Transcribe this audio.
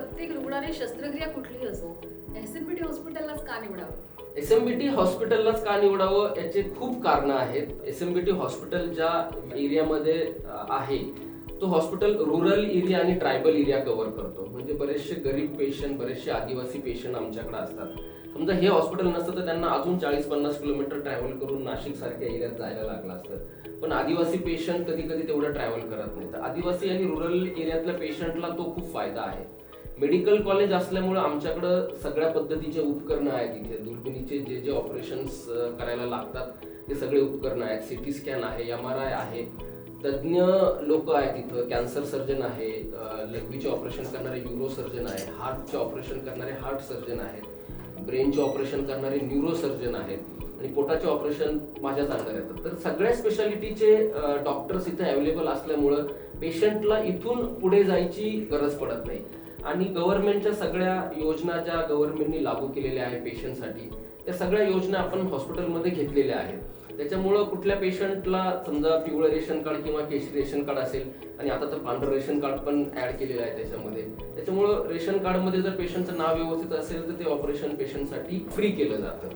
प्रत्येक रुग्णाने शस्त्रक्रिया कुठलीही असो एसएमबीटी हॉस्पिटललाच का निवडावं? एसएमबीटी हॉस्पिटललाच का निवडावं याचे खूप कारणं आहेत. एसएमबीटी हॉस्पिटल ज्या एरियामध्ये आहे तो हॉस्पिटल रुरल एरिया आणि ट्रायबल एरिया कव्हर करतो. म्हणजे बरेचसे गरीब पेशंट बरेचसे आदिवासी पेशंट आमच्याकडे असतात. समजा हे हॉस्पिटल नसतं तर त्यांना अजून चाळीस पन्नास किलोमीटर ट्रॅव्हल करून नाशिक सारख्या एरियात जायला लागलं असतं. पण आदिवासी पेशंट कधी कधी तेवढं ट्रॅव्हल करत नाही तर आदिवासी आणि रुरल एरियातल्या पेशंटला तो खूप फायदा आहे. मेडिकल कॉलेज असल्यामुळे आमच्याकडं सगळ्या पद्धतीचे उपकरणं आहेत इथे. दुर्बिणीचे जे जे ऑपरेशन्स करायला लागतात ते सगळे उपकरणं आहेत. सिटी स्कॅन आहे एम आर आय आहे. तज्ज्ञ लोक आहेत इथं. कॅन्सर सर्जन आहे लघवीचे ऑपरेशन करणारे युरो सर्जन आहे हार्टचे ऑपरेशन करणारे हार्ट सर्जन आहेत ब्रेनचे ऑपरेशन करणारे न्यूरो सर्जन आहेत आणि पोटाचे ऑपरेशन माझ्या अंडर येतात. तर सगळ्या स्पेशालिटीचे डॉक्टर्स इथे अवेलेबल असल्यामुळं पेशंटला इथून पुढे जायची गरज पडत नाही. आणि गव्हर्नमेंटच्या सगळ्या योजना ज्या गव्हर्नमेंटनी लागू केलेल्या आहेत पेशंटसाठी त्या सगळ्या योजना आपण हॉस्पिटलमध्ये घेतलेल्या आहेत. त्याच्यामुळं कुठल्या पेशंटला समजा पिवळं रेशन कार्ड किंवा केशरी रेशन कार्ड असेल आणि आता तर पांढरं रेशन कार्ड पण ऍड केलेलं आहे त्याच्यामध्ये त्याच्यामुळं रेशन कार्डमध्ये जर पेशंटचं नाव व्यवस्थित असेल तर ते ऑपरेशन पेशंटसाठी फ्री केलं जातं.